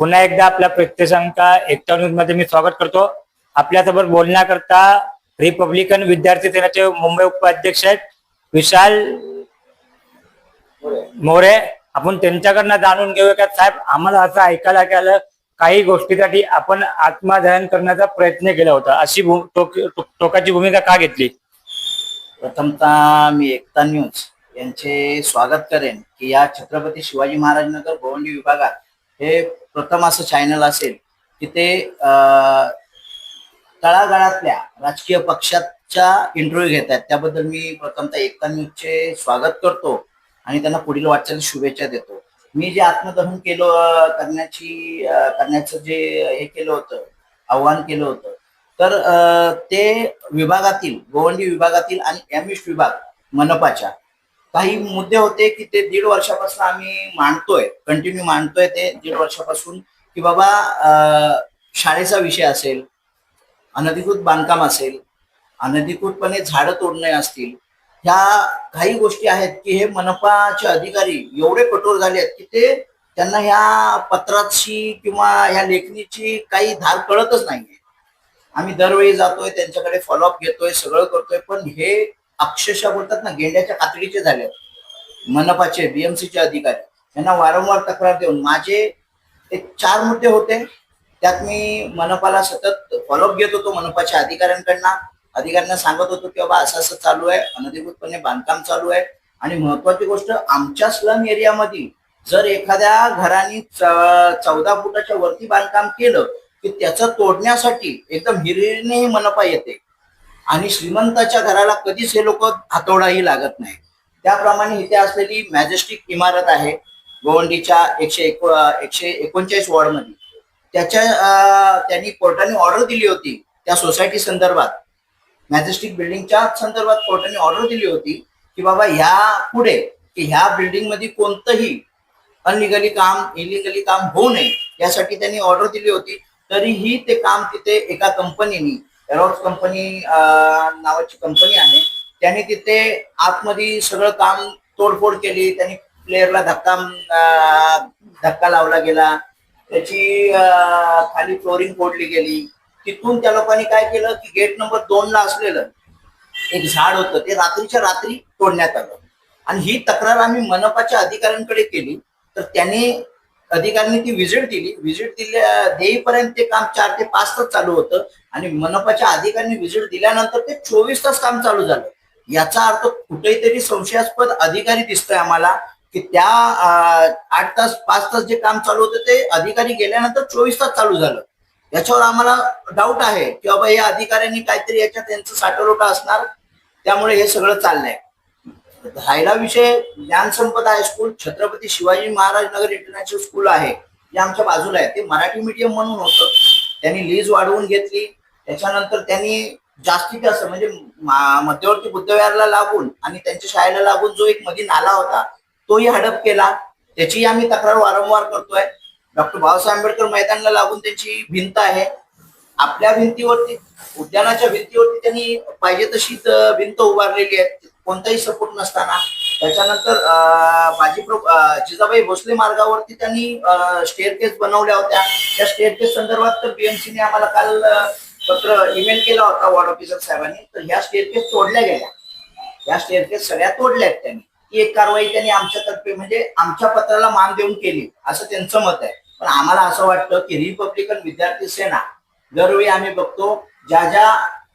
पुन्हा एकदा आपल्या प्रत्यक्षांका एकटा न्यूजमध्ये मी स्वागत करतो. आपल्यासोबत बोलण्याकरता रिपब्लिकन विद्यार्थी सेनेचे मुंबई उपाध्यक्ष आहेत विशाल मोरे. आपण त्यांच्याकडनं जाणून घेऊया का साहेब आम्हाला असं ऐकायला गेलं काही गोष्टीसाठी आपण आत्मदहन करण्याचा प्रयत्न केला होता. अशी भू- टोक- टोकाची भूमिका का घेतली? प्रथमतः मी एकता न्यूज यांचे स्वागत करेन की या छत्रपती शिवाजी महाराज नगर गोवंडी विभागात हे प्रथम असं चॅनल असेल की ते तळागाळातल्या राजकीय पक्षाच्या इंटरव्ह्यू घेत आहेत. त्याबद्दल मी प्रथमतः एकता न्यूजचे स्वागत करतो आणि त्यांना पुढील वाटचाल शुभेच्छा देतो. मी जे आत्मदहन केलं करण्याची करण्याचं जे हे केलं होतं आव्हान केलं होतं तर ते विभागातील गोवंडी विभागातील आणि एमिस्ट विभाग मनपाच्या काही मुद्दे होते की ते दीड वर्षापासून आम्ही मांडतोय कंटिन्यू मांडतोय ते दीड वर्षापासून की बाबा शाळेचा विषय असेल अनधिकृत बांधकाम असेल अनधिकृतपणे झाडं तोडणे असतील ह्या काही गोष्टी आहेत की हे मनपाचे अधिकारी एवढे कठोर झाले आहेत की ते त्यांना ह्या पत्राची किंवा ह्या लेखणीची काही धार कळतच नाहीये. आम्ही दरवेळी जातोय त्यांच्याकडे फॉलोअप घेतोय सगळं करतोय पण हे अक्षरशः बोलतात ना गेंड्याच्या कातडीचे झाले मनपाचे बीएमसीचे अधिकारी यांना वारंवार तक्रार देऊन माझे ते चार मुद्दे होते. त्यात मी मनपाला सतत फॉलोअप घेत होतो मनपाच्या अधिकाऱ्यांकडनं. अधिकाऱ्यांना सांगत होतो की बाबा असं असं चालू आहे अनधिकृतपणे बांधकाम चालू आहे. आणि महत्वाची गोष्ट आमच्या स्लम एरियामध्ये जर एखाद्या घराने चौदा फुटाच्या वरती बांधकाम केलं की त्याचं तोडण्यासाठी एकदम हिरिरीने मनपा येते. आणि श्रीमंताच्या घराला कधीच हे लोक हातोडाही लागत नाही. त्याप्रमाणे इथे असलेली मॅजेस्टिक इमारत आहे गोवंडीच्या एकशे एको एकशे एकोणचाळीस वॉर्डमध्ये. त्याच्या त्यांनी कोर्टाने ऑर्डर दिली होती त्या सोसायटी संदर्भात. मॅजेस्टिक बिल्डिंगच्या संदर्भात कोर्टाने ऑर्डर दिली होती की बाबा ह्या पुढे की ह्या बिल्डिंगमध्ये कोणतंही अनलिगली काम इलिगली काम होऊ नये यासाठी त्यांनी ऑर्डर दिली होती. तरीही ते काम तिथे एका कंपनीनी एरॉक्स कंपनी नावाची कंपनी आहे. त्यांनी तिथे आतमध्ये सगळं काम तोडफोड केली. त्यांनी प्लेअरला धक्का धक्का लावला गेला. त्याची खाली फ्लोरिंग फोडली गेली. तिथून त्या लोकांनी काय केलं की गेट नंबर दोन ला असलेलं एक झाड होतं ते रात्रीच्या रात्री तोडण्यात आलं. आणि ही तक्रार आम्ही मनपाच्या अधिकाऱ्यांकडे केली. तर त्यांनी अधिकाऱ्यांनी ती व्हिजिट दिली. व्हिजिट दिल्या देईपर्यंत ते काम चार ते पाच तास चालू होतं. आणि मनपाच्या अधिकाऱ्यांनी व्हिजिट दिल्यानंतर ते चोवीस तास काम चालू झालं. याचा अर्थ कुठेतरी संशयास्पद अधिकारी दिसतोय आम्हाला की त्या आठ तास पाच तास जे काम चालू होतं ते अधिकारी गेल्यानंतर चोवीस तास चालू झालं. याच्यावर आम्हाला डाऊट आहे की बाबा या अधिकाऱ्यांनी काहीतरी याच्यात त्यांचं साठवलोटा असणार त्यामुळे हे सगळं चाललंय. राहिला विषय Dnyansampada high school Chhatrapati Shivaji Maharaj Nagar international school आहे जे आमच्या बाजूला आहे. ते मराठी मीडियम म्हणून होतं. त्यांनी लीज वाढवून घेतली. त्याच्यानंतर त्यांनी जास्तीत जास्त म्हणजे मध्यवर्ती बुद्धविहारला लागून आणि त्यांच्या शाळेला लागून जो एक मधी नाला होता तोही हडप केला. त्याची आम्ही तक्रार वारंवार करतोय. डॉक्टर बाबासाहेब आंबेडकर मैदानाला लागून त्यांची भिंत आहे. आपल्या भिंतीवरती उद्यानाच्या भिंतीवरती त्यांनी पाहिजे तशी भिंत उभारलेली आहे कोणताही सपोर्ट नसताना. त्याच्यानंतर माजी प्र जिजाबाई भोसले मार्गावरती त्यांनी स्टेअरकेस बनवल्या होत्या. त्या स्टेअरकेस संदर्भात तर बीएमसीने आम्हाला काल पत्र ईमेल केला होता वॉर्ड ऑफिसर साहेबांनी. तर ह्या स्टेअरकेस तोडल्या गेल्या. या स्टेअरकेस सगळ्या तोडल्या आहेत त्यांनी. ही एक कारवाई त्यांनी आमच्यातर्फे म्हणजे आमच्या पत्राला मान देऊन केली असं त्यांचं मत आहे. पण आम्हाला असं वाटतं की रिपब्लिकन विद्यार्थी सेना दरवेळी आम्ही बघतो ज्या ज्या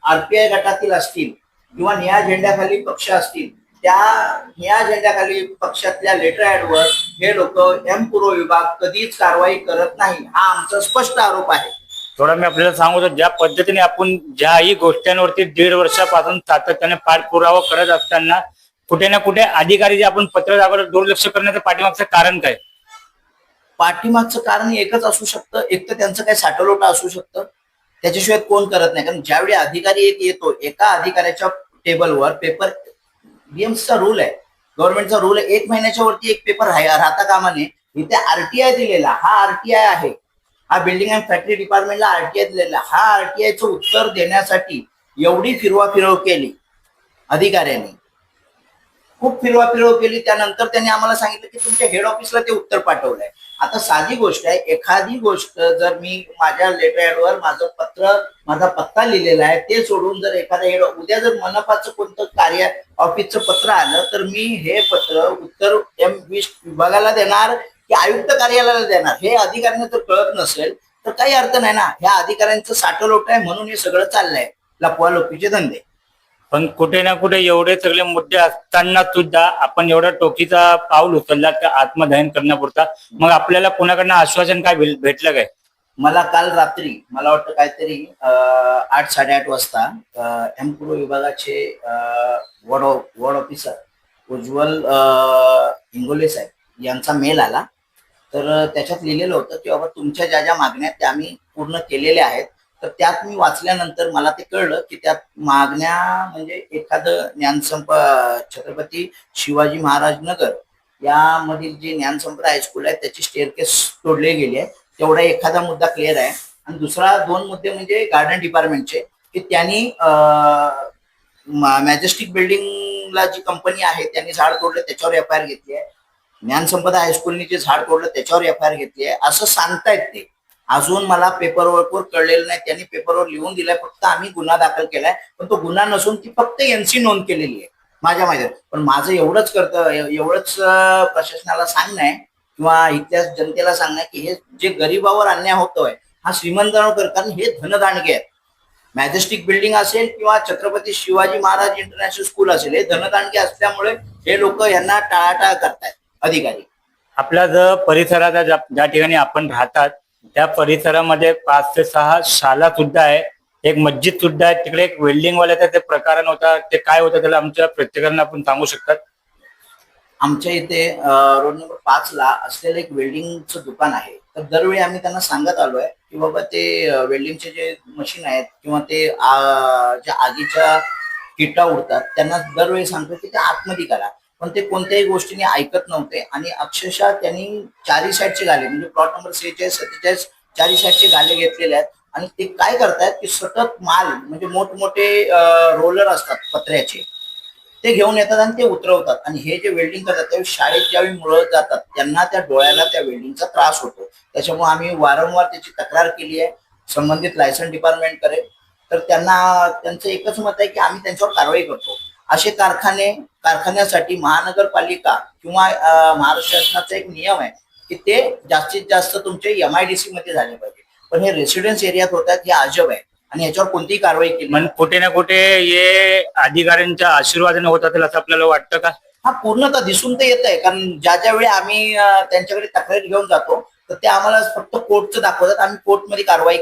आरपीआय गटातील असतील किंवा निळ्या झेंड्याखाली पक्ष असतील त्या निळ्या झेंड्याखाली पक्षातल्या लेटर ऍडवर हे लोक एम पूर्व विभाग कधीच कारवाई करत नाही हा आमचा स्पष्ट आरोप आहे. थोडा मी आपल्याला सांगतो ज्या पद्धतीने आपण ज्याही गोष्टींवरती दीड वर्षापासून सातत्याने पाठपुरावा करत असताना कुठे ना कुठे अधिकारी जे आपण पत्र दाखवतो दुर्लक्ष करण्याचं पाठीमागचं कारण काय? पाठीमागचं कारण एकच असू शकतं. एक तर त्यांचं काही साठवलोटा असू शकतं. त्याच्याशिवाय कोण करत नाही. कारण ज्यावेळी अधिकारी एक येतो एका अधिकाऱ्याच्या टेबलवर पेपर बीएमसीचा रूल आहे. गव्हर्नमेंटचा रूल आहे. एक महिन्याच्या वरती एक पेपर राहता कामा नये. इथे आरटीआय दिलेला हा आरटीआय आहे. हा बिल्डिंग अँड फॅक्टरी डिपार्टमेंटला आरटीआय दिलेला. आहे. हा आरटीआयचं उत्तर देण्यासाठी एवढी फिरवा फिरव केली अधिकाऱ्यांनी. खूप फिरवा फिरव केली. त्यानंतर त्यांनी आम्हाला सांगितलं की तुमच्या हेड ऑफिसला ते उत्तर पाठवलंय. आता साधी गोष्ट आहे एखादी गोष्ट जर मी माझ्या लेटरवर माझं पत्र माझा पत्ता लिहिलेला आहे ते सोडून जर एखादा हेड उद्या जर मनपाचं कोणतं कार्य ऑफिसचं पत्र आलं तर मी हे पत्र उत्तर एम वीस विभागाला देणार की आयुक्त कार्यालयाला देणार. हे अधिकाऱ्यांना जर कळत नसेल तर काही अर्थ नाही ना. ह्या अधिकाऱ्यांचं साठवलोट आहे म्हणून हे सगळं चाललंय. लपवा लोकीचे धंदे. पण कुठे ना कुठे एवढे सगळे मुद्दे असताना सुद्धा आपण एवढा टोकीचा पाऊल उचलला त्या आत्मदहन करण्यापुरता. मग आपल्याला कोणाकडनं आश्वासन काय भेटलं काय? मला काल रात्री मला वाटतं काहीतरी आठ साडेआठ वाजता एम पूर्व विभागाचे ward ward officer Ujjwal Hingole साहेब यांचा मेल आला. तर त्याच्यात लिहिलेलं होतं की बाबा तुमच्या ज्या ज्या मागण्या त्या आम्ही पूर्ण केलेल्या आहेत. तर त्यात मी वाचल्यानंतर मला ते कळलं की त्यात मागण्या म्हणजे एखादं ज्ञानसंप छत्रपती शिवाजी महाराज नगर यामधील जे ज्ञानसंपदा हायस्कूल आहे त्याची स्टेअरकेस तोडले गेली आहे. तेवढा एखादा मुद्दा क्लिअर आहे. आणि दुसरा दोन मुद्दे म्हणजे गार्डन डिपार्टमेंटचे की त्यांनी मॅजेस्टिक बिल्डिंगला जी कंपनी आहे त्यांनी झाड तोडलं त्याच्यावर एफ आय आर घेतली आहे. ज्ञानसंपदा हायस्कूलनी जे झाड तोडलं त्याच्यावर एफ आय आर घेतली आहे. असं सांगतायत ते. अजून मला पेपरवर्कवर कळलेलं नाही. त्यांनी पेपरवर लिहून दिलाय. फक्त आम्ही गुन्हा दाखल केलाय. पण तो गुन्हा नसून ती फक्त एनसी नोंद केलेली आहे. माझ्या माहिती पण माझं एवढंच करतं एवढंच प्रशासनाला सांगणं आहे किंवा इथल्या जनतेला सांगणं की हे जे गरीबावर अन्याय होतोय हा श्रीमंतांवर करताना कारण हे धनदांडगे आहेत. मॅजेस्टिक बिल्डिंग असेल किंवा छत्रपती शिवाजी महाराज इंटरनॅशनल स्कूल असेल हे धनदांडगे असल्यामुळे हे लोक यांना टाळाटाळ करतायत अधिकारी. आपल्या जर परिसराचा ज्या ठिकाणी आपण राहतात त्या परिसरामध्ये पाच ते सहा शाळा सुद्धा आहे. एक मस्जिद सुद्धा आहे. तिकडे एक वेल्डिंग वाल्याचा ते प्रकरण होता. ते काय होतं त्याला आमच्या प्रत्येकांना आपण सांगू शकतात. आमच्या इथे रोड नंबर पाच ला असलेलं एक वेल्डिंगचं दुकान आहे. तर दरवेळी आम्ही त्यांना सांगत आलोय की बाबा ते वेल्डिंगचे जे मशीन आहेत किंवा ते आ- ज्या आगीच्या किटा उडतात त्यांना दरवेळी सांगतो की ते आतमध्ये करा. पण ते कोणत्याही गोष्टीने ऐकत नव्हते. आणि अक्षरशः त्यांनी चारी साईडचे गाले म्हणजे प्लॉट नंबर सेहेचाळीस सत्तेचाळीस चारी साईडचे गाले घेतलेले आहेत. आणि ते काय करतायत की सतत माल म्हणजे मोठमोठे रोलर असतात पत्र्याचे ते घेऊन येतात आणि ते उतरवतात. आणि हे जे वेल्डिंग करतात त्यावेळी शाळेत ज्यावेळी मुलं जातात त्यांना त्या डोळ्याला त्या वेल्डिंगचा त्रास होतो. त्याच्यामुळे आम्ही वारंवार त्याची तक्रार केली आहे. संबंधित लायसन डिपार्टमेंट करेल तर त्यांना त्यांचं एकच मत आहे की आम्ही त्यांच्यावर कारवाई करतो. असे कारखाने कारखान्यासाठी महानगरपालिका किंवा महाराष्ट्र शासनाचा एक नियम आहे की ते जास्तीत जास्त तुमचे एमआयडीसी मध्ये झाले पाहिजे. पण हे रेसिडेन्स एरियात होतात हे अजब आहे आणि याच्यावर कोणतीही कारवाई केली कुठे ना कुठे हे अधिकाऱ्यांच्या आशीर्वादाने होत असेल असं आपल्याला वाटतं का? हा पूर्णतः दिसून तर येत आहे. कारण ज्या ज्या वेळी आम्ही त्यांच्याकडे तक्रार घेऊन जातो तर ते आम्हाला फक्त कोर्टचं दाखवतात. आम्ही कोर्टमध्ये कारवाई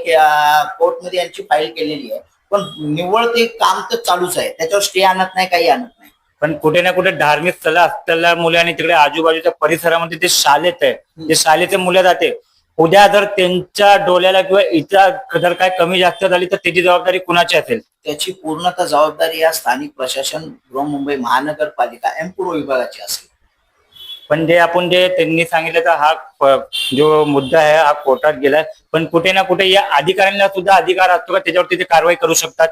कोर्टमध्ये यांची फाईल केलेली आहे. पण निव्वळ ते काम तर चालूच आहे. त्याच्यावर स्टे आणत नाही काही आणत नाही. पण कुठे ना कुठे धार्मिक स्थळ असलेल्या मुले आणि तिकडे आजूबाजूच्या परिसरामध्ये ते शाळेत आहे. जे शाळेचे मुलं जाते. उद्या जर त्यांच्या डोळ्याला किंवा इतर जर काय कमी जास्त झाली तर त्याची जबाबदारी कुणाची असेल? त्याची पूर्णतः जबाबदारी या स्थानिक प्रशासन बृहमुंबई महानगरपालिका एम पूर्व विभागाची असेल. पण जे आपण जे त्यांनी सांगितलं तर हा जो मुद्दा आहे हा कोर्टात गेलाय. पण कुठे ना कुठे या अधिकाऱ्यांना सुद्धा अधिकार असतो का? त्याच्यावरती ते कारवाई करू शकतात.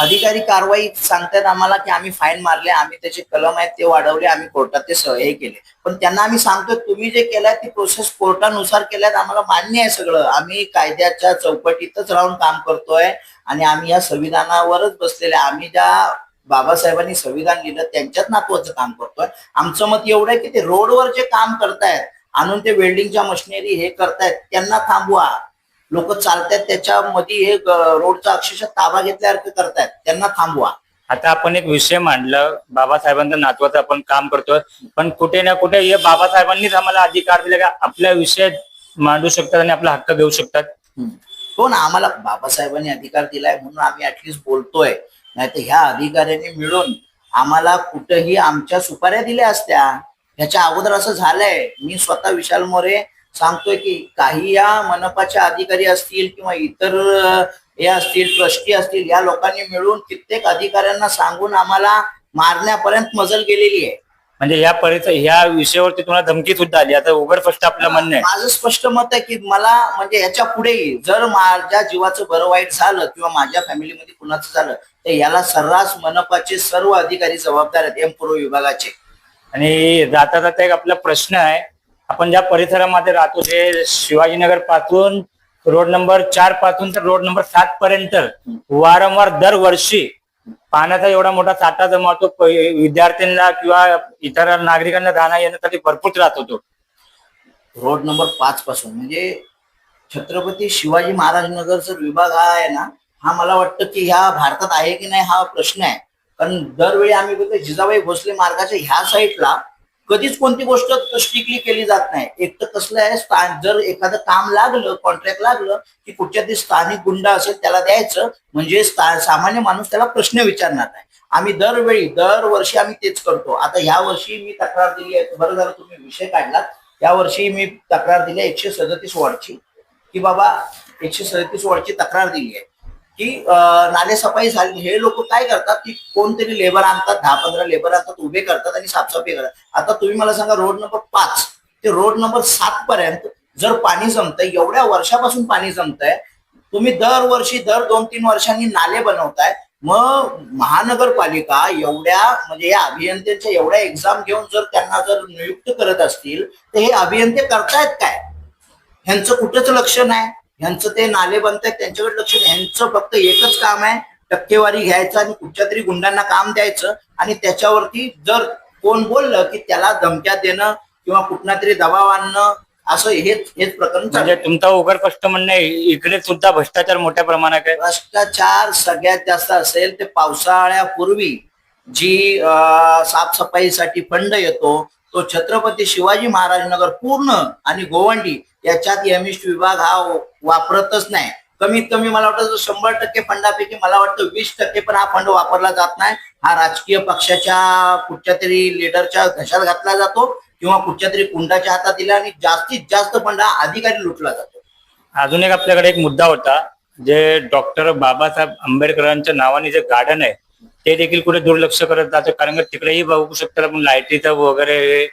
अधिकारी कारवाई सांगतात आम्हाला की आम्ही फाईन मारले आम्ही त्याचे कलम आहेत ते वाढवले आम्ही कोर्टात ते स- हे केले. पण त्यांना आम्ही सांगतो तुम्ही जे केलाय ती प्रोसेस कोर्टानुसार केल्यात आम्हाला मान्य आहे सगळं. आम्ही कायद्याच्या चौकटीतच राहून काम करतोय आणि आम्ही या संविधानावरच बसलेले आम्ही ज्या बाबासाहेबांनी संविधान लिहिलं त्यांच्याच नातवाचं काम करतोय. आमचं मत एवढं आहे की ते रोडवर जे काम करतायत आणून ते वेल्डिंगच्या मशिनरी हे करतायत त्यांना थांबवा. लोक चालतायत त्याच्यामध्ये हे रोडचा अक्षरशः ताबा घेतल्यासारखं करतायत त्यांना थांबवा. आता आपण एक विषय मांडला बाबासाहेबांच्या नातवाचं आपण काम करतोय पण कुठे ना कुठे हे बाबासाहेबांनीच आम्हाला अधिकार दिले का? आपल्या विषय मांडू शकतात आणि आपला हक्क घेऊ शकतात. हो ना आम्हाला बाबासाहेबांनी अधिकार दिलाय म्हणून आम्ही ऍटलिस्ट बोलतोय. नाही तर ह्या अधिकाऱ्यांनी मिळून आम्हाला कुठंही आमच्या सुपाऱ्या दिल्या असत्या. ह्याच्या अगोदर असं झालंय. मी स्वतः विशाल मोरे सांगतोय की काही या मनपाच्या अधिकारी असतील किंवा इतर हे असतील ट्रस्टी असतील या लोकांनी मिळून कित्येक अधिकाऱ्यांना सांगून आम्हाला मारण्यापर्यंत मजल गेलेली आहे. म्हणजे या परिसर ह्या विषयावरती तुम्हाला धमकी सुद्धा आली. आता उघड स्पष्ट आपलं म्हणणं आहे. माझं स्पष्ट मत आहे की मला म्हणजे याच्या पुढेही जर माझ्या जीवाचं बरं वाईट झालं किंवा माझ्या फॅमिलीमध्ये कुणाचं झालं तर याला सर्रास मनपाचे सर्व अधिकारी जबाबदार आहेत एम पूर्व विभागाचे. आणि जाता जाता एक आपला प्रश्न आहे. आपण ज्या परिसरामध्ये राहतो ते शिवाजीनगरपासून रोड नंबर चारपासून तर रोड नंबर सात पर्यंत वारंवार दरवर्षी पाण्याचा एवढा मोठा साठा जमा होतो विद्यार्थ्यांना किंवा इतर नागरिकांना जाण्या येण्यासाठी भरपूर त्रास होतो. रोड नंबर पाच पासून. म्हणजे छत्रपती शिवाजी महाराज नगर जर विभाग हा आहे ना हा मला वाटतं की ह्या भारतात आहे की नाही हा प्रश्न आहे. कारण दरवेळी आम्ही बघतो जिजाबाई भोसले मार्गाच्या ह्या साईडला कधीच कोणती गोष्ट स्ट्रिक्टली केली जात नाही. एक तर कसलं आहे स्थान जर एखादं काम लागलं कॉन्ट्रॅक्ट लागलं की कुठच्या तरी स्थानिक गुंड असेल त्याला द्यायचं म्हणजे सामान्य माणूस त्याला प्रश्न विचारणार नाही. आम्ही दरवेळी दरवर्षी आम्ही तेच करतो. आता ह्या वर्षी मी तक्रार दिली आहे. बरं झालं तुम्ही विषय काढलात. या वर्षी मी तक्रार दिली आहे एकशे सदतीस वॉर्डची. की बाबा एकशे सदतीस वॉर्डची तक्रार दिली आहे. की नालेसफाई झाली. हे लोक काय करतात की कोणतरी लेबर आणतात दहा पंधरा लेबर आणतात उभे करतात आणि साफसफाई करतात. आता तुम्ही मला सांगा रोड नंबर पाच ते रोड नंबर सात पर्यंत जर पाणी जमतंय एवढ्या वर्षापासून पाणी जमतंय तुम्ही दरवर्षी दर दोन तीन वर्षांनी नाले बनवताय मग महानगरपालिका एवढ्या म्हणजे या अभियंत्यांच्या एवढ्या एक्झाम घेऊन जर त्यांना जर नियुक्त करत असतील तर हे अभियंते करतायत काय? ह्यांचं कुठंच लक्ष नाही. ह्यांचं ते नाले बनतायत त्यांच्याकडे लक्ष ह्यांचं फक्त एकच काम आहे टक्केवारी घ्यायचं आणि कुठच्या तरी गुंडांना काम द्यायचं आणि त्याच्यावरती जर कोण बोललं की त्याला धमक्या देणं किंवा कुठला तरी दबाव आणणं असं हेच हेच प्रकरण म्हणजे. तुमचा उघड स्पष्ट म्हणणं इकडे सुद्धा भ्रष्टाचार मोठ्या प्रमाणात आहे भ्रष्टाचार सगळ्यात जास्त असेल ते पावसाळ्यापूर्वी जी साफसफाईसाठी फंड येतो तो छत्रपती शिवाजी महाराज नगर पूर्ण आणि गोवंडी याच्यात एमएस विभाग हा वापरतच नाही. कमीत कमी मला वाटतं शंभर टक्के फंडापैकी मला वाटतं वीस टक्के पण हा फंड वापरला जात नाही. हा राजकीय पक्षाच्या कुठच्या तरी लिडरच्या घशात घातला जातो किंवा कुठच्या तरी कुंडाच्या हातात दिला आणि जास्तीत जास्त फंड हा अधिकारी लुटला जातो. अजून एक आपल्याकडे एक मुद्दा होता जे डॉक्टर बाबासाहेब आंबेडकरांच्या नावाने जे गार्डन आहे ते देखील कुठे दुर्लक्ष करत जातं कारण तिकडेही बघू शकतात आपण लायटीचं वगैरे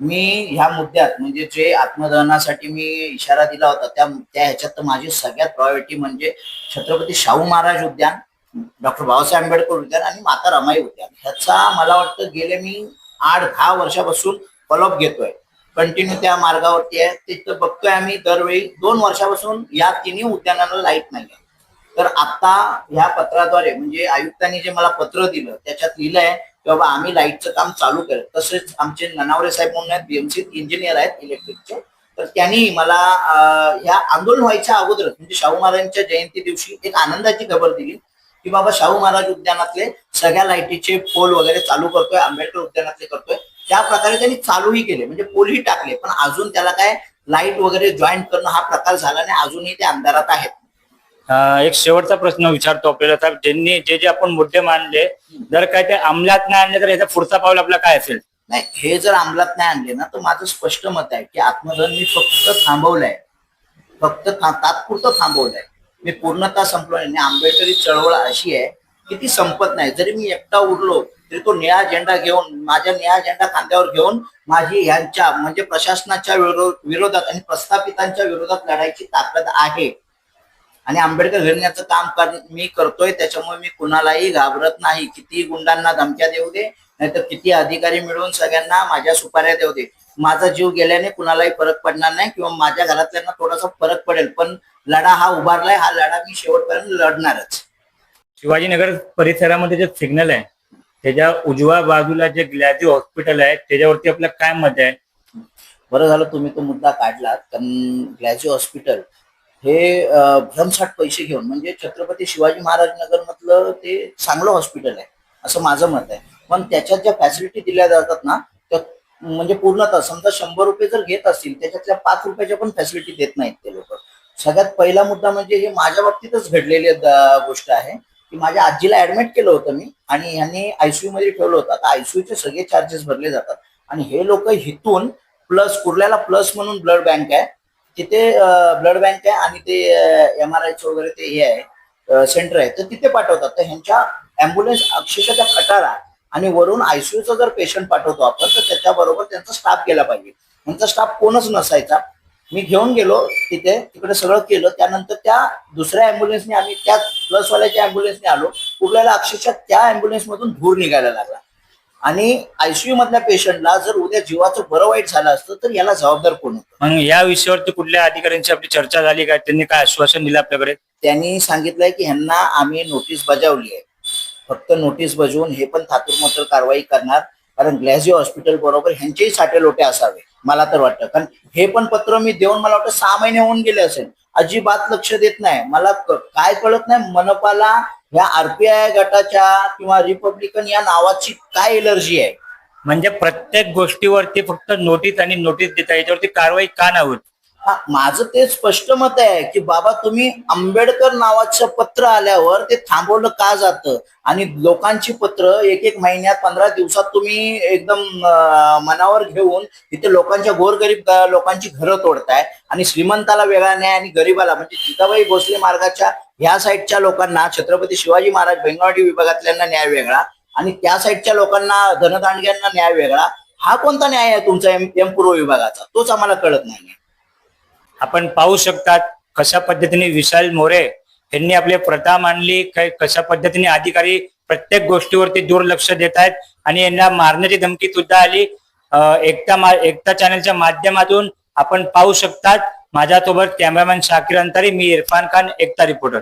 मी ह्या मुद्द्यात म्हणजे जे आत्मदहनासाठी मी इशारा दिला होता त्या त्या ह्याच्यात तर माझी सगळ्यात प्रायोरिटी म्हणजे छत्रपती शाहू महाराज उद्यान डॉक्टर बाबासाहेब आंबेडकर उद्यान आणि माता रमाई उद्यान. ह्याचा मला वाटतं गेले मी आठ दहा वर्षापासून फॉलोअप घेतोय. कंटिन्यू त्या मार्गावरती आहे. तिथं बघतोय आम्ही दरवेळी. दोन वर्षापासून या तिन्ही उद्यानाला लाइट नाही आहे तर आता ह्या पत्राद्वारे म्हणजे आयुक्तांनी जे मला पत्र दिलं त्याच्यात लिहिलंय की बाबा आम्ही लाईटचं काम चालू केलं. तसेच आमचे ननावरे साहेब म्हणून आहेत बीएमसी इंजिनियर आहेत इलेक्ट्रिकचे तर त्यांनी मला ह्या आंदोलन व्हायच्या अगोदर म्हणजे शाहू महाराजांच्या जयंती दिवशी एक आनंदाची खबर दिली की बाबा शाहू महाराज उद्यानातले सगळ्या लाईटीचे पोल वगैरे चालू करतोय आंबेडकर उद्यानातले करतोय. त्या प्रकारे त्यांनी चालूही केले म्हणजे पोलही टाकले. पण अजून त्याला काय लाइट वगैरे जॉईन करणं हा प्रकार झाला नाही अजूनही ते अंधारात आहेत. एक शेवटचा प्रश्न विचारतो आपल्याला. साहेब ज्यांनी जे जे आपण मुद्दे मांडले जर काय ते अंमलात नाही आणले तर याचा पुढचा पाऊल आपला काय असेल? नाही हे जर अंमलात नाही आणले ना तर माझं स्पष्ट मत आहे की आत्मधन मी फक्त थांबवलंय. फक्त तात्पुरतं थांबवलंय. मी पूर्णतः संपलो नाही. आणि आंबेडकरी चळवळ अशी आहे की ती संपत नाही. जरी मी एकटा उरलो तरी तो निळा झेंडा घेऊन माझ्या निळा झेंडा खांद्यावर घेऊन माझी ह्यांच्या म्हणजे प्रशासनाच्या विरोधात आणि प्रस्थापितांच्या विरोधात लढायची ताकद आहे. आणि आंबेडकर घडण्याचं काम कर मी करतोय त्याच्यामुळे मी कुणालाही घाबरत नाही. किती गुंडांना धमक्या देऊ दे नाहीतर किती अधिकारी मिळून सगळ्यांना माझ्या सुपाऱ्या देऊ दे. माझा जीव गेल्याने कुणालाही फरक पडणार नाही किंवा माझ्या घरातल्यांना थोडासा फरक पडेल पण लढा हा उभारलाय हा लढा मी शेवटपर्यंत लढणारच. शिवाजीनगर परिसरामध्ये जे सिग्नल आहे त्याच्या उजव्या बाजूला जे ग्लॅझी हॉस्पिटल आहे त्याच्यावरती आपलं काय मत आहे? बरं झालं तुम्ही तो मुद्दा काढलात कारण ग्लॅझी हॉस्पिटल हे भ्रमसाठ पैसे घेऊन म्हणजे छत्रपती शिवाजी महाराज नगर मधलं ते चांगलं हॉस्पिटल आहे असं माझं मत आहे. पण त्याच्यात ज्या फॅसिलिटी दिल्या जातात ना त्या म्हणजे पूर्णतः समजा शंभर रुपये जर घेत असतील त्याच्यातल्या पाच रुपयाच्या पण फॅसिलिटी देत नाहीत ते लोक. सगळ्यात पहिला मुद्दा म्हणजे हे माझ्या बाबतीतच घडलेली गोष्ट आहे की माझ्या आजीला ऍडमिट केलं होतं मी आणि ह्यांनी आयसीयू मध्ये ठेवलं होतं. आता आयसीयूचे सगळे चार्जेस भरले जातात. आणि हे लोक हिथून प्लस कुर्ल्याला प्लस म्हणून ब्लड बँक आहे तिथे ब्लड बँक आहे आणि ते एम आर आयचं वगैरे ते हे आहे सेंटर आहे तर तिथे पाठवतात. तर ह्यांच्या अँब्युलन्स अक्षरशः त्या खटारा आणि वरून आयसीयूचा जर पेशंट पाठवतो आपण तर त्याच्याबरोबर त्यांचा स्टाफ केला पाहिजे. त्यांचा स्टाफ कोणच नसायचा. मी घेऊन गेलो तिथे तिकडे सगळं केलं त्यानंतर त्या दुसऱ्या अँब्युलन्सने आम्ही त्या प्लसवाल्याच्या अँब्युलन्सने आलो कुठल्याला अक्षरशः त्या अँब्युलन्स मधून धूर निघायला लागला. आणि आयसीयू मधल्या पेशंटला जर उद्या जीवाचं बरं वाईट झालं असतं तर याला जबाबदार कोण होतं? मग या विषयावरती कुठल्या अधिकाऱ्यांची आपली चर्चा झाली का? त्यांनी काय आश्वासन दिलं आपल्याकडे? त्यांनी सांगितलंय की ह्यांना आम्ही नोटीस बजावली आहे. फक्त नोटीस बजावून हे पण थातुरमत्र कारवाई करणार कारण ग्लॅझी हॉस्पिटल बरोबर ह्यांचेही साठे लोटे असावे मला तर वाटतं. कारण हे पण पत्र मी देऊन मला वाटतं सहा महिने होऊन गेले असेल. अजिबात लक्ष देत नाही. मला काय कळत नाही मनपाला या आरपीआय गटाच्या किंवा रिपब्लिकन या नावाची काय एलर्जी आहे? म्हणजे प्रत्येक गोष्टीवरती फक्त नोटीस आणि नोटीस देता याच्यावरती कारवाई का नाही होत? हा माझं ते स्पष्ट मत आहे की बाबा तुम्ही आंबेडकर नावाचं पत्र आल्यावर ते थांबवलं का जातं? आणि लोकांची पत्र एक एक महिन्यात पंधरा दिवसात तुम्ही एकदम मनावर घेऊन तिथे लोकांच्या गोरगरीब लोकांची घरं तोडताय आणि श्रीमंताला वेगळा न्याय आणि गरीबाला म्हणजे जिताबाई भोसले मार्गाच्या ह्या साईडच्या लोकांना छत्रपती शिवाजी महाराज बेंगळवाडी विभागातल्यांना न्याय वेगळा आणि त्या साईडच्या लोकांना धनदांडग्यांना न्याय वेगळा. हा कोणता न्याय आहे तुमचा एम एम पूर्व विभागाचा? तोच आम्हाला कळत नाही आपण पाहू शकतात कशा पद्धतीने विशाल मोरे यांनी आपली प्रथा मांडली कशा पद्धतीने अधिकारी प्रत्येक गोष्टीवरती दुर्लक्ष देत आहेत आणि यांना मारण्याची धमकी सुद्धा आली. एकता मा- एकता चॅनलच्या माध्यमातून आपण पाहू शकतात. माझ्यासोबत कॅमेरामॅन शाकिर अंतारी मी इरफान खान एकता रिपोर्टर.